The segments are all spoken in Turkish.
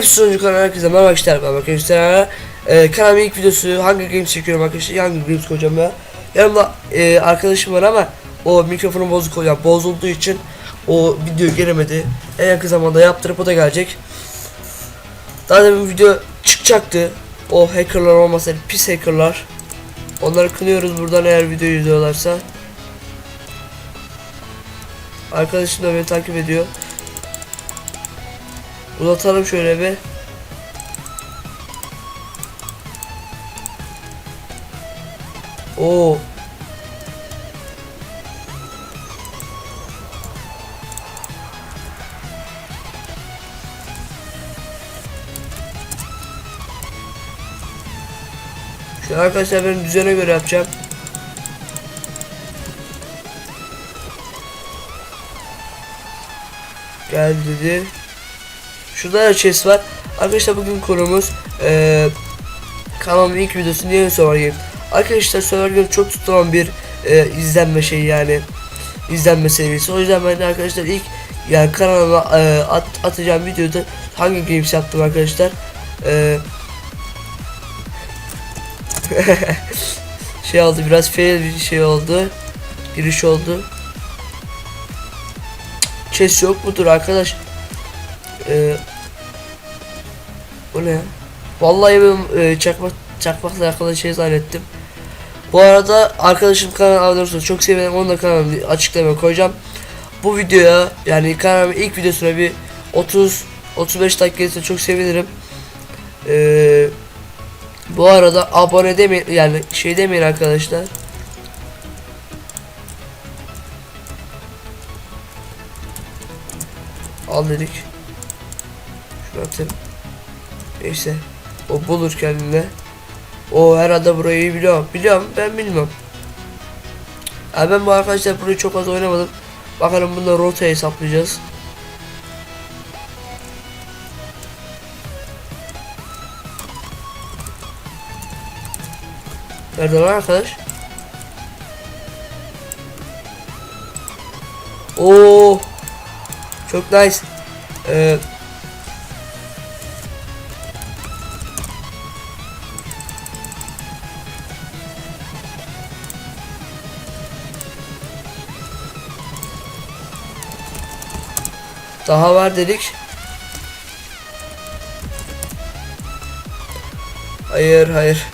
Games sunucu kanalı herkese merhaba arkadaşlar. Ben arkadaşlar ee, kanalımın ilk videosu hangi games çekiyorum arkadaşlar? Hangi games koyacağım ya yanımda e, arkadaşım var ama o mikrofonu bozuk oluyor. Bozulduğu için o video gelemedi. En yakın zamanda yaptırıp o da gelecek. Daha demin video çıkacaktı. O hackerlar olmasaydı pis hackerlar. Onları kınıyoruz buradan eğer videoyu izliyorlarsa. Arkadaşım da beni takip ediyor Uzatalım şöyle bir. Oo. Şu arkadaşlar benim düzene göre yapacağım. Gel dedi. Şurada da chest var. Arkadaşlar bugün konumuz eee kanalımın ilk videosu niye Survivor Game. Arkadaşlar Survivor Game çok tutulan bir eee, izlenme şeyi yani izlenme seviyesi. O yüzden ben de arkadaşlar ilk yani kanalıma eee, at, atacağım videoda hangi games yaptım arkadaşlar. Eee şey oldu biraz fail bir şey oldu. Giriş oldu. Chest yok mudur arkadaş? Ee, bu ne? ya? Vallahi ben e, çakmak çakmakla alakalı şey zannettim. Bu arada arkadaşım kanal abone çok seviyorum. Onun da kanalını açıklamaya koyacağım. Bu videoya yani kanalımın ilk videosuna bir 30 35 dakika gelirse çok sevinirim. Ee, bu arada abone demeyin yani şey demeyin arkadaşlar. Al dedik. Şunu atayım. Neyse. O bulur kendine. O herhalde burayı biliyorum. Biliyorum ben bilmiyorum. Ya ben bu arkadaşlar burayı çok az oynamadım. Bakalım bunda rota hesaplayacağız. Nerede lan arkadaş? Oo. Çok nice. Ee, Daha var dedik. Hayır hayır.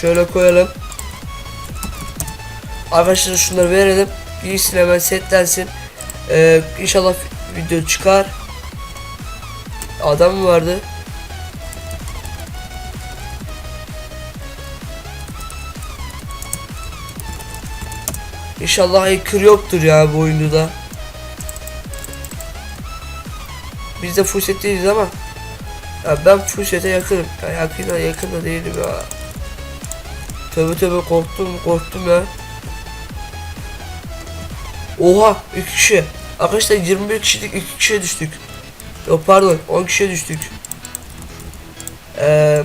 Şöyle koyalım. Arkadaşlar şunları verelim. Giysin hemen setlensin. Ee, inşallah video çıkar. Adam mı vardı? İnşallah hacker yoktur ya bu oyunda da. Biz de full set değiliz ama ya ben full sete yakınım. Ya yakın da yakın da değilim ya. Tövbe tövbe korktum korktum ya. Oha 2 kişi. Arkadaşlar 21 kişilik 2 kişiye düştük. Yok pardon 10 kişiye düştük. Eee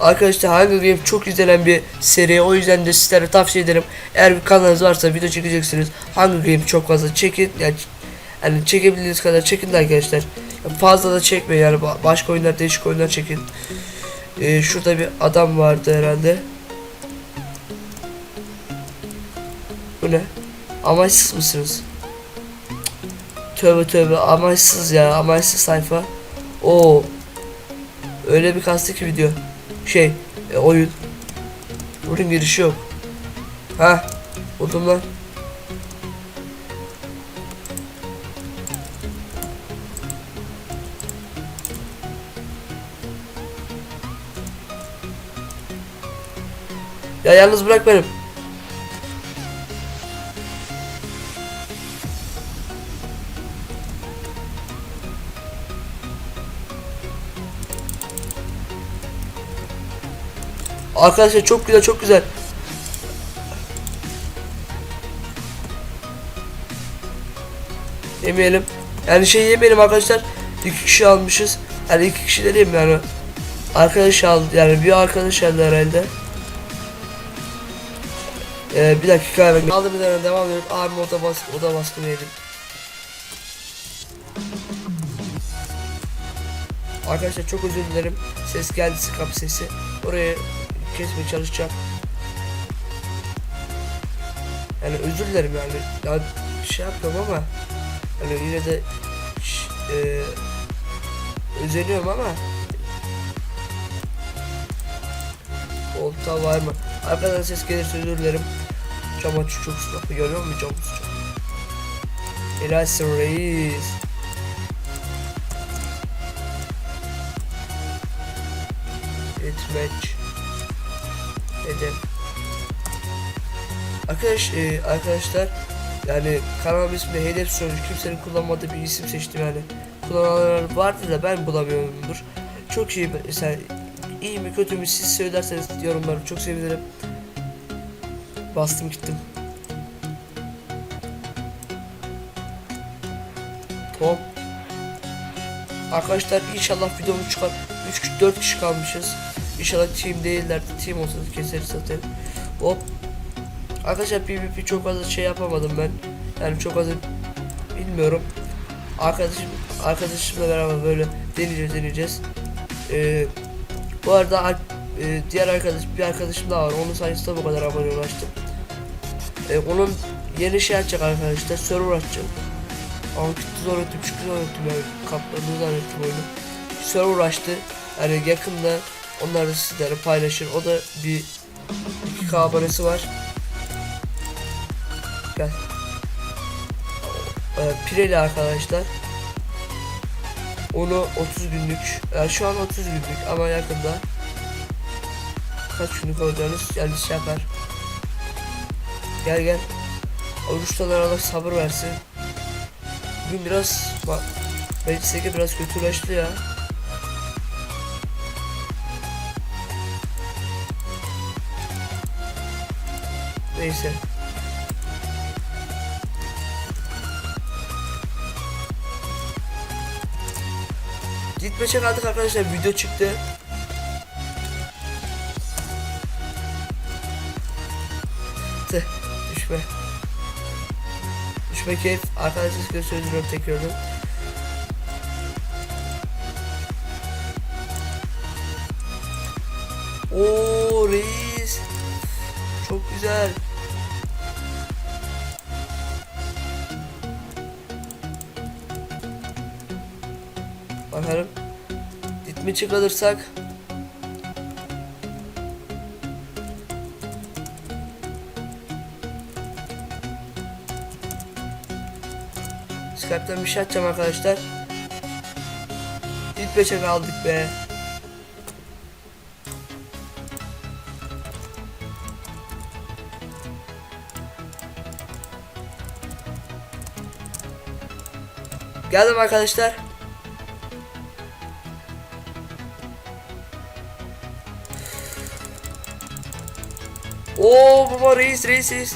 Arkadaşlar Hunger Games çok izlenen bir seri o yüzden de sizlere tavsiye ederim. Eğer bir kanalınız varsa video çekeceksiniz. Hunger Games çok fazla çekin. Yani, yani çekebildiğiniz kadar çekin arkadaşlar. Yani fazla da çekmeyin yani ba- başka oyunlar değişik oyunlar çekin. Ee, şurada bir adam vardı herhalde. Bu ne? Amaçsız mısınız? Tövbe tövbe amaçsız ya amaçsız sayfa. Oo. Öyle bir kastı ki video. Şey e, oyun. Oyun girişi yok. Ha buldum lan. Ya yalnız bırak benim. Arkadaşlar çok güzel çok güzel. Yemeyelim. Yani şey yemeyelim arkadaşlar. İki kişi almışız. Yani iki kişi dediğim yani. Arkadaş aldı yani bir arkadaş aldı herhalde. Ee, bir dakika hemen aldığımız yerden devam ediyoruz. Abim oda bas oda baskını yedim. Arkadaşlar çok özür dilerim. Ses geldi kapı sesi. Oraya kesmeye çalışacağım. Yani özür dilerim yani. Ya şey yapıyorum ama yani yine de e, özeniyorum ama Olta var mı? Arkadan ses gelirse özür dilerim. Cam aç çok sıcak. Görüyor musun cam sıcak? Helalsin reis. Etmeç. Edem. Arkadaş, e, arkadaşlar yani kanalım ismi hedef sonucu kimsenin kullanmadığı bir isim seçtim yani. Kullananlar vardı da ben bulamıyorumdur. Çok iyi mesela iyi mi kötü mü siz söylerseniz yorumları çok sevinirim. Bastım gittim. Tamam. Arkadaşlar inşallah videomuz çıkar. 3 4 kişi kalmışız. İnşallah team değiller. Team olsa keseriz zaten. Hop. Arkadaşlar PvP çok fazla şey yapamadım ben. Yani çok fazla bilmiyorum. Arkadaşım arkadaşımla beraber böyle deneyeceğiz deneyeceğiz. Ee, bu arada e, diğer arkadaş bir arkadaşım daha var. Onun sayesinde bu kadar abone ulaştım. Ee, onun yeni şey açacak arkadaşlar. Server açacak. Ama gitti zor öttüm çünkü zor öttüm yani kaplarını zannettim oyunu. Server açtı. Yani yakında onlar da sizlere paylaşır. O da bir 2K abonesi var. Gel. Ee, Pireli arkadaşlar. Onu 30 günlük. Yani şu an 30 günlük ama yakında kaç günlük olacağınız yani şey yapar. Gel gel. Oruçtan Allah sabır versin. Bugün biraz bak size biraz kötüleşti ya. Neyse. Gitme kaldık arkadaşlar video çıktı. Tüh, düşme. Düşme keyif. Arkadaşlar size söylüyorum tekrardan. Oo reis. Çok güzel. Bakalım. Ditmi çıkarırsak. Skype'den bir şey atacağım arkadaşlar. İlk beşe kaldık be. Geldim arkadaşlar. Baba reis reis reis.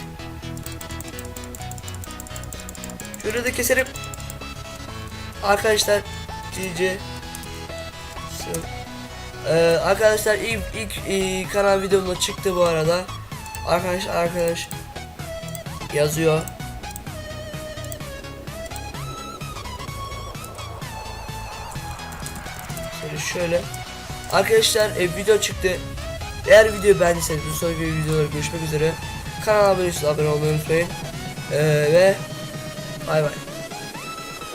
Şöyle de keserim. Arkadaşlar GG. So- Ee, arkadaşlar ilk ilk e, kanal videomda çıktı bu arada. Arkadaş arkadaş yazıyor. Şöyle şöyle. Arkadaşlar e, video çıktı. Eğer videoyu beğendiyseniz bir sonraki videolarda görüşmek üzere. Kanala abone olmayı unutmayın. Ee, ve bay bay.